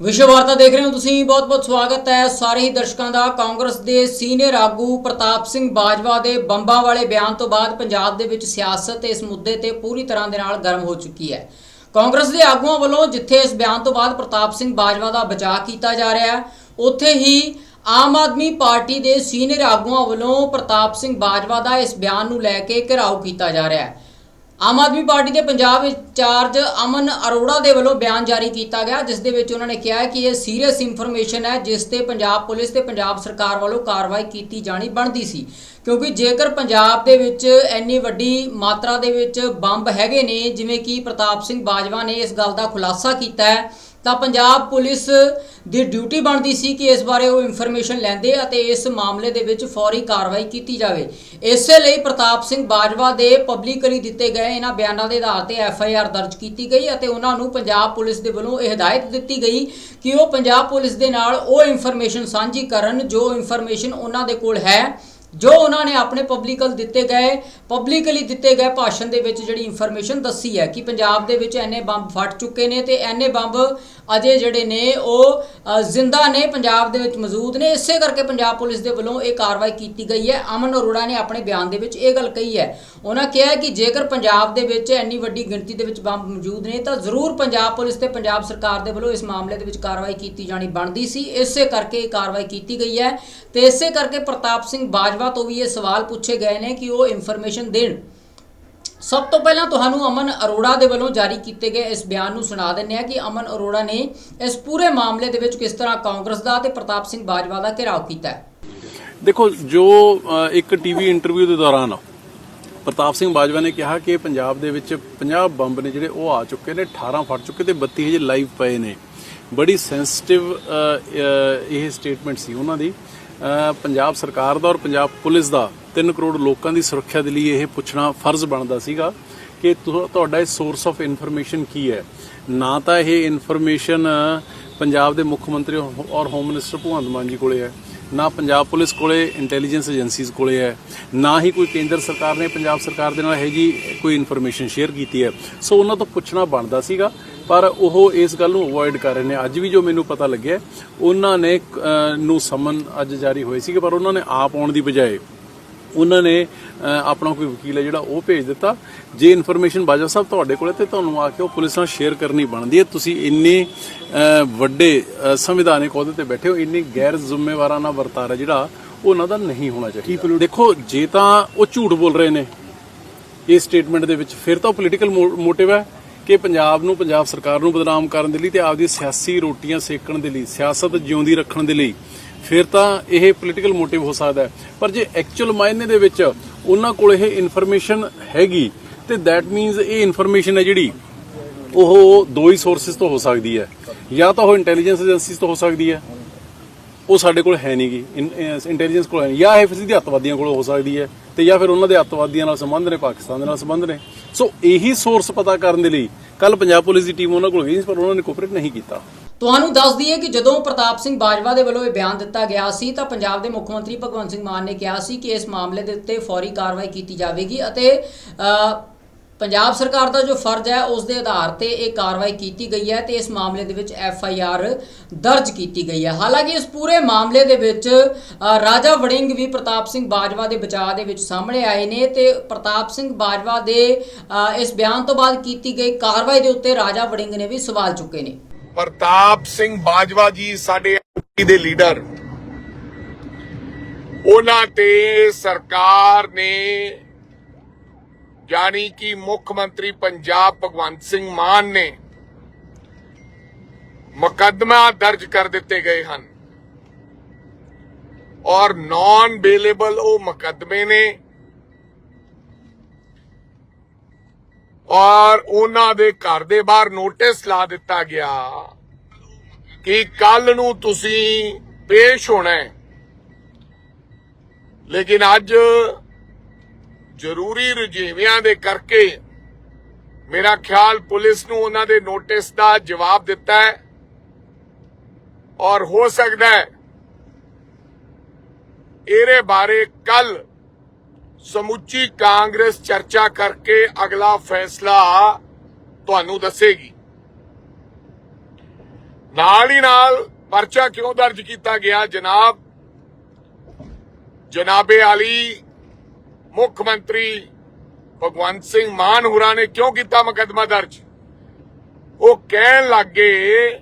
ਵਿਸ਼ਵ ਵਾਰਤਾ ਦੇਖ ਰਹੇ ਹੋ ਤੁਸੀਂ। ਬਹੁਤ-ਬਹੁਤ ਸਵਾਗਤ ਹੈ ਸਾਰੇ ਹੀ ਦਰਸ਼ਕਾਂ ਦਾ। ਕਾਂਗਰਸ ਦੇ ਸੀਨੀਅਰ ਆਗੂ ਪ੍ਰਤਾਪ ਸਿੰਘ ਬਾਜਵਾ ਦੇ ਬੰਬਾਂ ਵਾਲੇ ਬਿਆਨ ਤੋਂ ਬਾਅਦ ਪੰਜਾਬ ਦੇ ਵਿੱਚ ਸਿਆਸਤ ਇਸ ਮੁੱਦੇ ਤੇ ਪੂਰੀ ਤਰ੍ਹਾਂ ਦੇ ਨਾਲ ਗਰਮ ਹੋ ਚੁੱਕੀ ਹੈ। ਕਾਂਗਰਸ ਦੇ ਆਗੂਆਂ ਵੱਲੋਂ ਜਿੱਥੇ ਇਸ ਬਿਆਨ ਤੋਂ ਬਾਅਦ ਪ੍ਰਤਾਪ ਸਿੰਘ ਬਾਜਵਾ ਦਾ ਬਚਾਅ ਕੀਤਾ ਜਾ ਰਿਹਾ ਹੈ, ਉੱਥੇ ਹੀ ਆਮ ਆਦਮੀ ਪਾਰਟੀ ਦੇ ਸੀਨੀਅਰ ਆਗੂਆਂ ਵੱਲੋਂ ਪ੍ਰਤਾਪ ਸਿੰਘ ਬਾਜਵਾ ਦਾ ਇਸ ਬਿਆਨ ਨੂੰ ਲੈ ਕੇ ਘਿਰਾਓ ਕੀਤਾ ਜਾ ਰਿਹਾ ਹੈ। ਆਮ ਆਦਮੀ ਪਾਰਟੀ ਦੇ ਪੰਜਾਬ ਇੰਚਾਰਜ ਅਮਨ ਅਰੋੜਾ ਦੇ ਵੱਲੋਂ ਬਿਆਨ ਜਾਰੀ ਕੀਤਾ ਗਿਆ, ਜਿਸ ਦੇ ਵਿੱਚ ਉਹਨਾਂ ਨੇ ਕਿਹਾ ਕਿ ਇਹ ਸੀਰੀਅਸ ਇਨਫੋਰਮੇਸ਼ਨ ਹੈ, ਜਿਸ ਤੇ ਪੰਜਾਬ ਪੁਲਿਸ ਤੇ ਪੰਜਾਬ ਸਰਕਾਰ ਵੱਲੋਂ ਕਾਰਵਾਈ ਕੀਤੀ ਜਾਣੀ ਬਣਦੀ ਸੀ। ਕਿਉਂਕਿ ਜੇਕਰ ਪੰਜਾਬ ਦੇ ਵਿੱਚ ਇੰਨੀ ਵੱਡੀ ਮਾਤਰਾ ਦੇ ਵਿੱਚ ਬੰਬ ਹੈਗੇ ਨੇ, ਜਿਵੇਂ ਕਿ ਪ੍ਰਤਾਪ ਸਿੰਘ ਬਾਜਵਾ ਨੇ ਇਸ ਗੱਲ ਦਾ ਖੁਲਾਸਾ ਕੀਤਾ ਹੈ ਤਾਂ ਪੰਜਾਬ ਪੁਲਿਸ ਦੀ ਡਿਊਟੀ ਬਣਦੀ ਸੀ ਕਿ ਇਸ ਬਾਰੇ ਉਹ ਇਨਫੋਰਮੇਸ਼ਨ ਲੈਂਦੇ ਅਤੇ ਇਸ ਮਾਮਲੇ ਦੇ ਵਿੱਚ ਫੌਰੀ ਕਾਰਵਾਈ ਕੀਤੀ ਜਾਵੇ। ਇਸੇ ਲਈ ਪ੍ਰਤਾਪ ਸਿੰਘ ਬਾਜਵਾ ਦੇ ਪਬਲਿਕਲੀ ਦਿੱਤੇ ਗਏ ਇਹਨਾਂ ਬਿਆਨਾਂ ਦੇ ਆਧਾਰ ਤੇ ਐਫ ਆਈ ਆਰ ਦਰਜ ਕੀਤੀ ਗਈ ਅਤੇ ਉਹਨਾਂ ਨੂੰ ਪੰਜਾਬ ਪੁਲਿਸ ਦੇ ਵੱਲੋਂ ਇਹ ਹਦਾਇਤ ਦਿੱਤੀ ਗਈ ਕਿ ਉਹ ਪੰਜਾਬ ਪੁਲਿਸ ਦੇ ਨਾਲ ਉਹ ਇਨਫੋਰਮੇਸ਼ਨ ਸਾਂਝੀ ਕਰਨ ਜੋ ਇਨਫੋਰਮੇਸ਼ਨ ਉਹਨਾਂ ਦੇ ਕੋਲ ਹੈ। ਜੋ ਉਹਨਾਂ ਨੇ ਆਪਣੇ ਪਬਲਿਕਲ ਦਿੱਤੇ ਗਏ ਪਬਲਿਕਲੀ ਦਿੱਤੇ ਗਏ ਭਾਸ਼ਣ ਦੇ ਵਿੱਚ ਜਿਹੜੀ ਇਨਫੋਰਮੇਸ਼ਨ ਦੱਸੀ ਹੈ ਕਿ ਪੰਜਾਬ ਦੇ ਵਿੱਚ ਐਨੇ ਬੰਬ ਫਟ ਚੁੱਕੇ ਨੇ ਤੇ ਐਨੇ ਬੰਬ ਅਜੇ ਜਿਹੜੇ ਨੇ ਉਹ ਜ਼ਿੰਦਾ ਨੇ, ਪੰਜਾਬ ਦੇ ਵਿੱਚ ਮੌਜੂਦ ਨੇ। ਇਸੇ ਕਰਕੇ ਪੰਜਾਬ ਪੁਲਿਸ ਦੇ ਵੱਲੋਂ ਇਹ ਕਾਰਵਾਈ ਕੀਤੀ ਗਈ ਹੈ। ਅਮਨ ਅਰੋੜਾ ਨੇ ਆਪਣੇ ਬਿਆਨ ਦੇ ਵਿੱਚ ਇਹ ਗੱਲ ਕਹੀ ਹੈ। ਉਹਨਾਂ ਕਿਹਾ ਕਿ ਜੇਕਰ ਪੰਜਾਬ ਦੇ ਵਿੱਚ ਇੰਨੀ ਵੱਡੀ ਗਿਣਤੀ ਦੇ ਵਿੱਚ ਬੰਬ ਮੌਜੂਦ ਨੇ, ਤਾਂ ਜ਼ਰੂਰ ਪੰਜਾਬ ਪੁਲਿਸ ਤੇ ਪੰਜਾਬ ਸਰਕਾਰ ਦੇ ਵੱਲੋਂ ਇਸ ਮਾਮਲੇ ਦੇ ਵਿੱਚ ਕਾਰਵਾਈ ਕੀਤੀ ਜਾਣੀ ਬਣਦੀ ਸੀ। ਇਸੇ ਕਰਕੇ ਇਹ ਕਾਰਵਾਈ ਕੀਤੀ ਗਈ ਹੈ। ਤੇ ਇਸੇ ਕਰਕੇ ਪ੍ਰਤਾਪ ਸਿੰਘ ਬਾਜਵਾ ਤੋਂ ਵੀ ਇਹ ਸਵਾਲ ਪੁੱਛੇ ਗਏ ਨੇ ਕਿ ਉਹ ਇਨਫੋਰਮੇਸ਼ਨ ਦੇਣ। ਸਭ ਤੋਂ ਪਹਿਲਾਂ ਤੁਹਾਨੂੰ ਅਮਨ ਅਰੋੜਾ ਦੇ ਵੱਲੋਂ ਜਾਰੀ ਕੀਤੇ ਗਏ ਇਸ ਬਿਆਨ ਨੂੰ ਸੁਣਾ ਦਿੰਦੇ ਆ ਕਿ ਅਮਨ ਅਰੋੜਾ ਨੇ ਇਸ ਪੂਰੇ ਮਾਮਲੇ ਦੇ ਵਿੱਚ ਕਿਸ ਤਰ੍ਹਾਂ ਕਾਂਗਰਸ ਦਾ ਤੇ ਪ੍ਰਤਾਪ ਸਿੰਘ ਬਾਜਵਾ ਦਾ ਘਿਰਾਓ ਕੀਤਾ ਦੇਖੋ, ਜੋ ਇੱਕ ਟੀਵੀ ਇੰਟਰਵਿਊ ਦੇ ਦੌਰਾਨ ਪ੍ਰਤਾਪ ਸਿੰਘ ਬਾਜਵਾ ਨੇ ਕਿਹਾ ਕਿ ਪੰਜਾਬ ਦੇ ਵਿੱਚ 50 ਬੰਬ ਨੇ ਜਿਹੜੇ ਉਹ ਆ ਚੁੱਕੇ ਨੇ 18 ਫਟ ਚੁੱਕੇ ਤੇ 32 ਹਜੇ ਲਾਈਵ ਪਏ ਨੇ। ਬੜੀ ਸੈਂਸਿਟਿਵ ਇਹ ਸਟੇਟਮੈਂਟ ਸੀ ਉਹਨਾਂ ਦੀ। ਪੰਜਾਬ ਸਰਕਾਰ ਦਾ ਔਰ ਪੰਜਾਬ ਪੁਲਿਸ ਦਾ 3 ਕਰੋੜ ਲੋਕਾਂ ਦੀ ਸੁਰੱਖਿਆ ਦੇ ਲਈ ਇਹ ਪੁੱਛਣਾ ਫਰਜ਼ ਬਣਦਾ ਸੀਗਾ ਕਿ ਤੁਹਾਡਾ ਇਹ ਸੋਰਸ ਆਫ ਇਨਫੋਰਮੇਸ਼ਨ ਕੀ ਹੈ? ਨਾ ਤਾਂ ਇਹ ਇਨਫੋਰਮੇਸ਼ਨ ਪੰਜਾਬ ਦੇ ਮੁੱਖ ਮੰਤਰੀ ਔਰ ਹੋਮ ਮਿਨਿਸਟਰ ਭਗਵੰਤ ਮਾਨ ਜੀ ਕੋਲੇ ਹੈ। ਨਾ ਪੰਜਾਬ ਪੁਲਿਸ ਕੋਲੇ ਇੰਟੈਲੀਜੈਂਸ ਏਜੰਸੀਜ਼ ਕੋਲੇ ਹੈ, ਨਾ ਹੀ ਕੋਈ ਕੇਂਦਰ ਸਰਕਾਰ ਨੇ ਪੰਜਾਬ ਸਰਕਾਰ ਦੇ ਨਾਲ ਇਹ ਜੀ ਕੋਈ ਇਨਫੋਰਮੇਸ਼ਨ ਸ਼ੇਅਰ ਕੀਤੀ ਹੈ। ਸੋ ਉਹਨਾਂ ਤੋਂ ਪੁੱਛਣਾ ਬਣਦਾ ਸੀਗਾ, ਪਰ ਉਹ ਇਸ ਗੱਲ ਨੂੰ ਅਵੋਇਡ ਕਰ ਰਹੇ ਨੇ। ਅੱਜ ਵੀ ਜੋ ਮੈਨੂੰ ਪਤਾ ਲੱਗਿਆ, ਉਹਨਾਂ ਨੇ ਨੂੰ ਸਮਨ ਅੱਜ ਜਾਰੀ ਹੋਏ ਸੀਗੇ, ਪਰ ਉਹਨਾਂ ਨੇ ਆਪ ਆਉਣ ਦੀ ਬਜਾਏ ਉਹਨਾਂ ਨੇ ਆਪਣਾ ਕੋਈ ਵਕੀਲ ਹੈ ਜਿਹੜਾ ਉਹ ਭੇਜ ਦਿੱਤਾ। ਜੇ ਇਨਫੋਰਮੇਸ਼ਨ ਬਾਜਵਾ ਸਾਹਿਬ ਤੁਹਾਡੇ ਕੋਲੇ ਤੇ ਤੁਹਾਨੂੰ ਆ ਕੇ ਉਹ ਪੁਲਿਸ ਨਾਲ ਸ਼ੇਅਰ ਕਰਨੀ ਬਣਦੀ ਹੈ। ਤੁਸੀਂ ਇੰਨੇ ਵੱਡੇ ਸੰਵਿਧਾਨਿਕ ਅਹੁਦੇ ਤੇ ਬੈਠੇ ਹੋ ਇੰਨੀ ਗੈਰ ਜ਼ਿੰਮੇਵਾਰਾਨਾ ਵਰਤਾਰਾ ਜਿਹੜਾ ਉਹ ਉਹਨਾਂ ਦਾ ਨਹੀਂ ਹੋਣਾ ਚਾਹੀਦਾ। ਦੇਖੋ ਜੇ ਤਾਂ ਉਹ ਝੂਠ ਬੋਲ ਰਹੇ ਨੇ ਇਸ ਸਟੇਟਮੈਂਟ ਦੇ ਵਿੱਚ ਫਿਰ ਤਾਂ ਪੋਲੀਟੀਕਲ ਮੋਟਿਵ ਹੈ ਕਿ ਪੰਜਾਬ ਨੂੰ ਪੰਜਾਬ ਸਰਕਾਰ ਨੂੰ ਬਦਨਾਮ ਕਰਨ ਦੇ ਲਈ ਤੇ ਆਪਦੀ ਸਿਆਸੀ ਰੋਟੀਆਂ ਸੇਕਣ ਦੇ ਲਈ ਸਿਆਸਤ ਜਿਉਂਦੀ ਰੱਖਣ ਦੇ ਲਈ ਫਿਰ ਤਾਂ ਇਹ ਪੋਲੀਟੀਕਲ ਮੋਟਿਵ ਹੋ ਸਕਦਾ ਹੈ। ਪਰ ਜੇ ਐਕਚੁਅਲ ਮਾਇਨੇ ਦੇ ਵਿੱਚ ਉਹਨਾਂ ਕੋਲ ਇਹ ਇਨਫੋਰਮੇਸ਼ਨ ਹੈਗੀ, ਤੇ ਥੈਟ ਮੀਨਸ ਇਹ ਇਨਫੋਰਮੇਸ਼ਨ ਹੈ ਜਿਹੜੀ, ਉਹ ਦੋ ਹੀ ਸੋਰਸਸ ਤੋਂ ਹੋ ਸਕਦੀ ਹੈ। ਜਾਂ ਤਾਂ ਉਹ ਇੰਟੈਲੀਜੈਂਸ ਏਜੰਸੀਜ਼ ਤੋਂ ਹੋ ਸਕਦੀ ਹੈ। ਉਹ ਸਾਡੇ ਕੋਲ ਹੈ ਨਹੀਂਗੀ। ਇੰਟੈਲੀਜੈਂਸ ਕੋਲ ਹੈ ਜਾਂ ਇਹ ਫਿਰ ਸਿੱਧੀ ਅੱਤਵਾਦੀਆਂ ਕੋਲ ਹੋ ਸਕਦੀ ਹੈ ਤੇ ਜਾਂ ਫਿਰ ਉਹਨਾਂ ਦੇ ਅੱਤਵਾਦੀਆਂ ਨਾਲ ਸੰਬੰਧ ਨੇ, ਪਾਕਿਸਤਾਨ ਦੇ ਨਾਲ ਸੰਬੰਧ ਨੇ। ਸੋ ਇਹੀ ਸੋਰਸ ਪਤਾ ਕਰਨ ਦੇ ਲਈ ਕੱਲ ਪੰਜਾਬ ਪੁਲਿਸ ਦੀ ਟੀਮ ਉਹਨਾਂ ਕੋਲ ਗਈ ਸੀ, ਪਰ ਉਹਨਾਂ ਨੇ ਕੋਆਪਰੇਟ ਨਹੀਂ ਕੀਤਾ। ਤੁਹਾਨੂੰ ਦੱਸ ਦਈਏ ਕਿ ਜਦੋਂ ਪ੍ਰਤਾਪ ਸਿੰਘ ਬਾਜਵਾ ਦੇ ਵੱਲੋਂ ਇਹ ਬਿਆਨ ਦਿੱਤਾ ਗਿਆ ਸੀ, ਤਾਂ ਪੰਜਾਬ ਦੇ ਮੁੱਖ ਮੰਤਰੀ ਭਗਵੰਤ ਸਿੰਘ ਮਾਨ ਨੇ ਕਿਹਾ ਸੀ ਕਿ ਇਸ ਮਾਮਲੇ ਦੇ ਉੱਤੇ ਫੌਰੀ ਕਾਰਵਾਈ ਕੀਤੀ ਜਾਵੇਗੀ ਅਤੇ ਪੰਜਾਬ ਸਰਕਾਰ ਦਾ ਜੋ ਫਰਜ਼ ਹੈ, ਉਸ ਦੇ ਆਧਾਰ ਤੇ ਇਹ ਕਾਰਵਾਈ ਕੀਤੀ ਗਈ ਹੈ ਤੇ ਇਸ ਮਾਮਲੇ ਦੇ ਵਿੱਚ ਐਫ ਆਈ ਆਰ ਦਰਜ ਕੀਤੀ ਗਈ ਹੈ। ਹਾਲਾਂਕਿ ਇਸ ਪੂਰੇ ਮਾਮਲੇ ਦੇ ਵਿੱਚ ਰਾਜਾ ਵੜਿੰਗ ਵੀ ਪ੍ਰਤਾਪ ਸਿੰਘ ਬਾਜਵਾ ਦੇ ਬਚਾਅ ਦੇ ਵਿੱਚ ਸਾਹਮਣੇ ਆਏ ਨੇ ਤੇ ਪ੍ਰਤਾਪ ਸਿੰਘ ਬਾਜਵਾ ਦੇ ਇਸ ਬਿਆਨ ਤੋਂ ਬਾਅਦ ਕੀਤੀ ਗਈ ਕਾਰਵਾਈ ਦੇ ਉੱਤੇ ਰਾਜਾ ਵੜਿੰਗ ਨੇ ਵੀ ਸਵਾਲ ਚੁੱਕੇ ਨੇ। ਪ੍ਰਤਾਪ ਸਿੰਘ ਬਾਜਵਾ ਜੀ ਸਾਡੇ ਐਮਪੀ ਦੇ ਲੀਡਰ। ਉਹਨਾਂ ਤੇ ਸਰਕਾਰ ਨੇ ਯਾਨੀ ਕਿ ਮੁੱਖ ਮੰਤਰੀ ਪੰਜਾਬ ਭਗਵੰਤ ਸਿੰਘ ਮਾਨ ਨੇ ਮੁਕੱਦਮਾ ਦਰਜ ਕਰ ਦਿੱਤੇ ਗਏ ਹਨ। ਔਰ ਨਾਨ ਬੇਲੇਬਲ ਉਹ ਮੁਕੱਦਮੇ ਨੇ। ਔਰ ਉਹਨਾਂ ਦੇ ਘਰ ਦੇ ਬਾਹਰ ਨੋਟਿਸ ਲਾ ਦਿੱਤਾ ਗਿਆ। ਕਿ ਕੱਲ ਨੂੰ ਤੁਸੀਂ ਪੇਸ਼ ਹੋਣਾ ਹੈ। ਲੇਕਿਨ ਅੱਜ ਜ਼ਰੂਰੀ ਰੁਝੇਵਿਆਂ ਦੇ ਕਰਕੇ ਮੇਰਾ ਖਿਆਲ ਪੁਲਿਸ ਨੂੰ ਉਹਨਾਂ ਦੇ ਨੋਟਿਸ ਦਾ ਜਵਾਬ ਦਿੱਤਾ ਹੈ। ਔਰ ਹੋ ਸਕਦਾ ਹੈ ਇਹਦੇ ਬਾਰੇ ਕੱਲ ਸਮੁੱਚੀ ਕਾਂਗਰਸ ਚਰਚਾ ਕਰਕੇ ਅਗਲਾ ਫੈਸਲਾ ਤੁਹਾਨੂੰ ਦੱਸੇਗੀ। ਨਾਲ ਹੀ ਨਾਲ ਪਰਚਾ ਕਿਉਂ ਦਰਜ ਕੀਤਾ ਗਿਆ? ਜਨਾਬ, ਜਨਾਬੇ ਆਲੀ ਮੁੱਖ ਮੰਤਰੀ ਭਗਵੰਤ ਸਿੰਘ ਮਾਨ ਹੁਰਾਂ ਨੇ ਕਿਉਂ ਕੀਤਾ ਮੁਕੱਦਮਾ ਦਰਜ? ਉਹ ਕਹਿਣ ਲੱਗੇ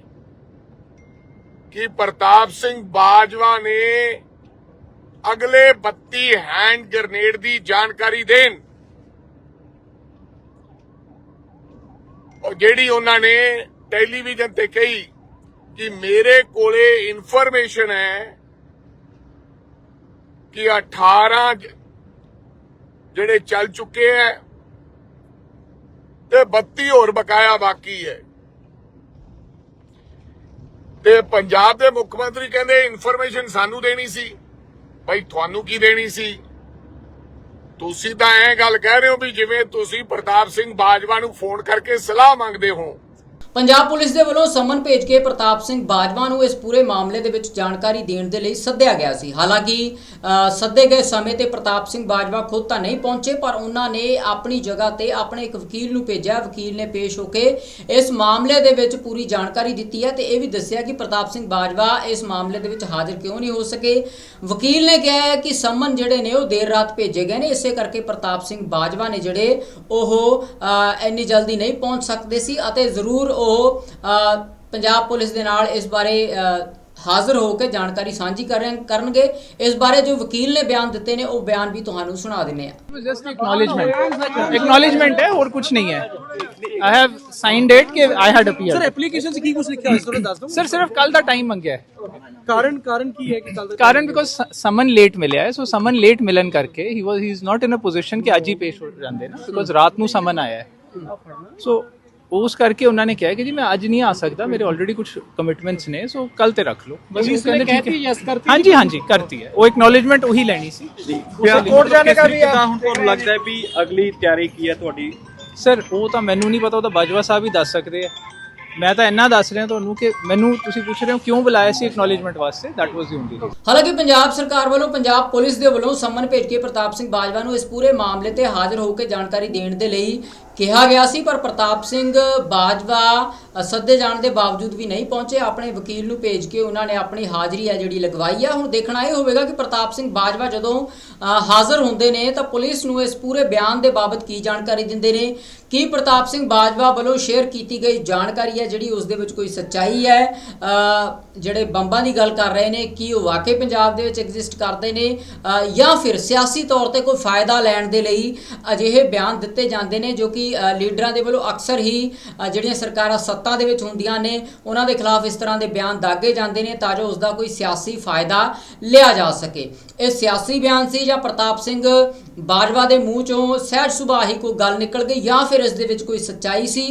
ਕਿ ਪ੍ਰਤਾਪ ਸਿੰਘ ਬਾਜਵਾ ਨੇ ਅਗਲੇ 32 ਹੈਂਡ ਗ੍ਰਨੇਡ ਦੀ ਜਾਣਕਾਰੀ ਦੇਣ। ਉਹ ਜਿਹੜੀ ਉਹਨਾਂ ਨੇ ਟੈਲੀਵਿਜ਼ਨ ਤੇ ਕਹੀ ਕਿ ਮੇਰੇ ਕੋਲੇ ਇਨਫੋਰਮੇਸ਼ਨ ਹੈ ਕਿ 18 ਜਿਹੜੇ ਚੱਲ ਚੁੱਕੇ ਹੈ ਤੇ 32 ਹੋਰ ਬਕਾਇਆ ਬਾਕੀ ਹੈ ਤੇ ਪੰਜਾਬ ਦੇ ਮੁੱਖ ਮੰਤਰੀ ਕਹਿੰਦੇ ਇਨਫੋਰਮੇਸ਼ਨ ਸਾਨੂੰ ਦੇਣੀ ਸੀ। ਭਾਈ ਤੁਹਾਨੂੰ ਕੀ ਦੇਣੀ ਸੀ? ਤੁਸੀਂ ਤਾਂ ਐਂ ਗੱਲ ਕਹਿ ਰਹੇ ਹੋ ਵੀ ਜਿਵੇਂ ਤੁਸੀਂ ਪ੍ਰਤਾਪ ਸਿੰਘ ਬਾਜਵਾ ਨੂੰ ਫੋਨ ਕਰਕੇ ਸਲਾਹ ਮੰਗਦੇ ਹੋ। ਪੰਜਾਬ ਪੁਲਿਸ ਦੇ ਵੱਲੋਂ ਸਮਨ ਭੇਜ ਕੇ ਪ੍ਰਤਾਪ ਸਿੰਘ ਬਾਜਵਾ ਨੂੰ ਇਸ ਪੂਰੇ ਮਾਮਲੇ ਦੇ ਵਿੱਚ ਜਾਣਕਾਰੀ ਦੇਣ ਦੇ ਲਈ ਸੱਦਿਆ ਗਿਆ ਸੀ। ਹਾਲਾਂਕਿ ਸੱਦੇ ਗਏ ਸਮੇਂ ਤੇ ਪ੍ਰਤਾਪ ਸਿੰਘ ਬਾਜਵਾ ਖੁਦ ਤਾਂ ਨਹੀਂ ਪਹੁੰਚੇ, ਪਰ ਉਹਨਾਂ ਨੇ ਆਪਣੀ ਜਗ੍ਹਾ ਤੇ ਆਪਣੇ ਇੱਕ ਵਕੀਲ ਨੂੰ ਭੇਜਿਆ। ਵਕੀਲ ਨੇ ਪੇਸ਼ ਹੋ ਕੇ ਇਸ ਮਾਮਲੇ ਦੇ ਵਿੱਚ ਪੂਰੀ ਜਾਣਕਾਰੀ ਦਿੱਤੀ ਹੈ ਤੇ ਇਹ ਵੀ ਦੱਸਿਆ ਕਿ ਪ੍ਰਤਾਪ ਸਿੰਘ ਬਾਜਵਾ ਇਸ ਮਾਮਲੇ ਦੇ ਵਿੱਚ ਹਾਜ਼ਰ ਕਿਉਂ ਨਹੀਂ ਹੋ ਸਕੇ। ਵਕੀਲ ਨੇ ਕਿਹਾ ਹੈ ਕਿ ਸਮਨ ਜਿਹੜੇ ਨੇ ਉਹ ਦੇਰ ਰਾਤ ਭੇਜੇ ਗਏ ਨੇ, ਇਸੇ ਕਰਕੇ ਪ੍ਰਤਾਪ ਸਿੰਘ ਬਾਜਵਾ ਨੇ ਜਿਹੜੇ ਉਹ ਇੰਨੀ ਜਲਦੀ ਨਹੀਂ ਪਹੁੰਚ ਸਕਦੇ ਸੀ ਅਤੇ ਜ਼ਰੂਰ ਉਹ ਪੰਜਾਬ ਪੁਲਿਸ ਦੇ ਨਾਲ ਇਸ ਬਾਰੇ ਹਾਜ਼ਰ ਹੋ ਕੇ ਜਾਣਕਾਰੀ ਸਾਂਝੀ ਕਰਨਗੇ। ਇਸ ਬਾਰੇ ਜੋ ਵਕੀਲ ਨੇ ਬਿਆਨ ਦਿੱਤੇ ਨੇ ਉਹ ਬਿਆਨ ਵੀ ਤੁਹਾਨੂੰ ਸੁਣਾ ਦਿੰਨੇ ਆ। ਐਕਨੋਲਜਮੈਂਟ ਹੈ ਹੋਰ ਕੁਝ ਨਹੀਂ ਹੈ। ਆਈ ਹੈਵ ਸਾਈਨਡ ਇਟ ਕਿ I had appear sir application 'ਚ ਕੀ ਕੁਝ ਲਿਖਿਆ ਹੋਇਆ? ਸਰ ਦੱਸ ਦਿਓ। ਸਰ ਸਿਰਫ ਕੱਲ ਦਾ ਟਾਈਮ ਮੰਗਿਆ ਹੈ। ਕਾਰਨ ਕਾਰਨ ਕੀ ਹੈ ਕਿ ਕੱਲ ਦਾ ਕਾਰਨ ਬਿਕੋਜ਼ ਸਮਨ ਲੇਟ ਮਿਲਿਆ ਹੈ। ਸੋ ਸਮਨ ਲੇਟ ਮਿਲਨ ਕਰਕੇ ਹੀ ਵਾਸ ਹੀ is not in a position ਕਿ ਅੱਜ ਹੀ ਪੇਸ਼ ਹੋ ਜਾਂਦੇ ਨਾ। ਬਿਕੋਜ਼ ਰਾਤ ਨੂੰ ਸਮਨ ਆਇਆ ਹੈ। ਸੋ ਉਸ ਕਰਕੇ ਉਹਨਾਂ ਨੇ ਕਿਹਾ ਕਿ ਜੀ ਮੈਂ ਅੱਜ ਨਹੀਂ ਆ ਸਕਦਾ ਮੇਰੇ ਆਲਰੇਡੀ ਕੁਝ ਕਮਿਟਮੈਂਟਸ ਨੇ ਸੋ ਕੱਲ ਤੇ ਰੱਖ ਲਓ ਬਸ ਉਹ ਕਹਿੰਦੇ ਠੀਕ ਹੈ ਯੈਸ ਕਰਤੀ ਹਾਂਜੀ ਹਾਂਜੀ ਕਰਤੀ ਹੈ ਉਹ ਐਕਨੋਲੇਜਮੈਂਟ ਉਹੀ ਲੈਣੀ ਸੀ ਕੋਰਟ ਜਾਣੇ ਦਾ ਵੀ ਹੁਣ ਤੁਹਾਨੂੰ ਲੱਗਦਾ ਹੈ ਵੀ ਅਗਲੀ ਤਿਆਰੀ ਕੀ ਹੈ ਤੁਹਾਡੀ ਸਰ ਉਹ ਤਾਂ ਮੈਨੂੰ ਨਹੀਂ ਪਤਾ ਉਹ ਤਾਂ ਬਾਜਵਾ ਸਾਹਿਬ ਹੀ ਦੱਸ ਸਕਦੇ ਆ ਮੈਂ ਤਾਂ ਇੰਨਾ ਦੱਸ ਰਿਹਾ ਤੁਹਾਨੂੰ ਕਿ ਮੈਨੂੰ ਤੁਸੀਂ ਪੁੱਛ ਰਹੇ ਹੋ ਕਿਉਂ ਬੁਲਾਇਆ ਸੀ ਐਕਨੋਲੇਜਮੈਂਟ ਵਾਸਤੇ ਦੈਟ ਵਾਸ ਦੀ ਓਨਲੀ ਹਾਲਾਂਕਿ ਪੰਜਾਬ ਸਰਕਾਰ ਵੱਲੋਂ ਪੰਜਾਬ ਪੁਲਿਸ ਦੇ ਵੱਲੋਂ ਸਮਨ ਭੇਜ ਕੇ ਪ੍ਰਤਾਪ ਸਿੰਘ ਬਾਜਵਾ ਨੂੰ ਇਸ ਪੂਰੇ ਮਾਮਲੇ ਤੇ ਹਾਜ਼ਰ ਹੋ ਕੇ ਜਾਣਕਾਰੀ ਦੇਣ ਦੇ ਲਈ ਕਿਹਾ ਗਿਆ ਸੀ, ਪਰ ਪ੍ਰਤਾਪ ਸਿੰਘ ਬਾਜਵਾ ਸੱਦੇ ਜਾਣ ਦੇ ਬਾਵਜੂਦ ਵੀ ਨਹੀਂ ਪਹੁੰਚੇ। ਆਪਣੇ ਵਕੀਲ ਨੂੰ ਭੇਜ ਕੇ ਉਹਨਾਂ ਨੇ ਆਪਣੀ ਹਾਜ਼ਰੀ ਹੈ ਜਿਹੜੀ ਲਗਵਾਈ ਆ। ਹੁਣ ਦੇਖਣਾ ਇਹ ਹੋਵੇਗਾ ਕਿ ਪ੍ਰਤਾਪ ਸਿੰਘ ਬਾਜਵਾ ਜਦੋਂ ਹਾਜ਼ਰ ਹੁੰਦੇ ਨੇ, ਤਾਂ ਪੁਲਿਸ ਨੂੰ ਇਸ ਪੂਰੇ ਬਿਆਨ ਦੇ ਬਾਬਤ ਕੀ ਜਾਣਕਾਰੀ ਦਿੰਦੇ ਨੇ? ਕੀ ਪ੍ਰਤਾਪ ਸਿੰਘ ਬਾਜਵਾ ਵੱਲੋਂ ਸ਼ੇਅਰ ਕੀਤੀ ਗਈ ਜਾਣਕਾਰੀ ਹੈ ਜਿਹੜੀ ਉਸ ਦੇ ਵਿੱਚ ਕੋਈ ਸੱਚਾਈ ਹੈ? ਜਿਹੜੇ ਬੰਬਾਂ ਦੀ ਗੱਲ ਕਰ ਰਹੇ ਨੇ, ਕੀ ਉਹ ਵਾਕਈ ਪੰਜਾਬ ਦੇ ਵਿੱਚ ਐਗਜ਼ਿਸਟ ਕਰਦੇ ਨੇ? ਜਾਂ ਫਿਰ ਸਿਆਸੀ ਤੌਰ ਤੇ ਕੋਈ ਫਾਇਦਾ ਲੈਣ ਦੇ ਲਈ ਅਜਿਹੇ ਬਿਆਨ ਦਿੱਤੇ ਜਾਂਦੇ ਨੇ ਜੋ ਕਿ ਅ, ਲੀਡਰਾਂ ਦੇ ਵੱਲੋਂ ਅਕਸਰ ਹੀ ਜਿਹੜੀਆਂ ਸਰਕਾਰਾਂ ਸੱਤਾ ਦੇ ਵਿੱਚ ਹੁੰਦੀਆਂ ਨੇ ਉਹਨਾਂ ਦੇ ਖਿਲਾਫ ਇਸ ਤਰ੍ਹਾਂ ਦੇ ਬਿਆਨ ਦਾਗੇ ਜਾਂਦੇ ਨੇ ਤਾਂ ਜੋ ਉਸ ਦਾ ਕੋਈ ਸਿਆਸੀ ਫਾਇਦਾ ਲਿਆ ਜਾ ਸਕੇ। ਇਹ ਸਿਆਸੀ ਬਿਆਨ ਸੀ ਜਾਂ ਪ੍ਰਤਾਪ ਸਿੰਘ ਬਾਜਵਾ ਦੇ ਮੂੰਹ ਚੋਂ ਸਹਿਜ ਸੁਭਾਅ ਹੀ ਕੋਈ ਗੱਲ ਨਿਕਲ ਗਈ ਜਾਂ ਫਿਰ ਇਸ ਦੇ ਵਿੱਚ ਕੋਈ ਸੱਚਾਈ ਸੀ?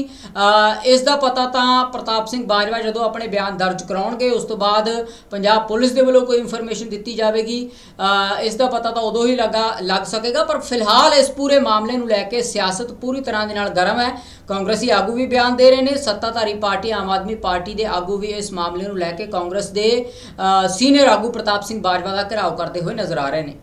ਇਸ ਦਾ ਪਤਾ ਤਾਂ ਪ੍ਰਤਾਪ ਸਿੰਘ ਬਾਜਵਾ ਜਦੋਂ ਆਪਣੇ ਬਿਆਨ ਦਰਜ ਕਰਾਉਣਗੇ, ਉਸ ਤੋਂ ਬਾਅਦ ਪੰਜਾਬ ਪੁਲਿਸ ਦੇ ਵੱਲੋਂ ਕੋਈ ਇਨਫੋਰਮੇਸ਼ਨ ਦਿੱਤੀ ਜਾਵੇਗੀ। ਇਸ ਦਾ ਪਤਾ ਤਾਂ ਉਦੋਂ ਹੀ ਲੱਗਾ, ਲੱਗ ਸਕੇਗਾ, ਪਰ ਫਿਲਹਾਲ ਇਸ ਪੂਰੇ ਮਾਮਲੇ ਨੂੰ ਲੈ ਕੇ ਸਿਆਸਤ ਪੂਰੀ ਤਰ੍ਹਾਂ ਦੇ ਨਾਲ ਗਰਮ ਹੈ। ਕਾਂਗਰਸੀ ਆਗੂ ਵੀ ਬਿਆਨ ਦੇ ਰਹੇ ਨੇ, ਸੱਤਾਧਾਰੀ ਪਾਰਟੀ, ਆਮ ਆਦਮੀ ਪਾਰਟੀ ਦੇ ਆਗੂ ਵੀ ਇਸ ਮਾਮਲੇ ਨੂੰ ਲੈ ਕੇ ਕਾਂਗਰਸ ਦੇ ਸੀਨੀਅਰ ਆਗੂ ਪ੍ਰਤਾਪ ਸਿੰਘ ਬਾਜਵਾ ਦਾ ਘਿਰਾਓ ਕਰਦੇ ਹੋਏ ਨਜ਼ਰ ਆ ਰਹੇ ਨੇ।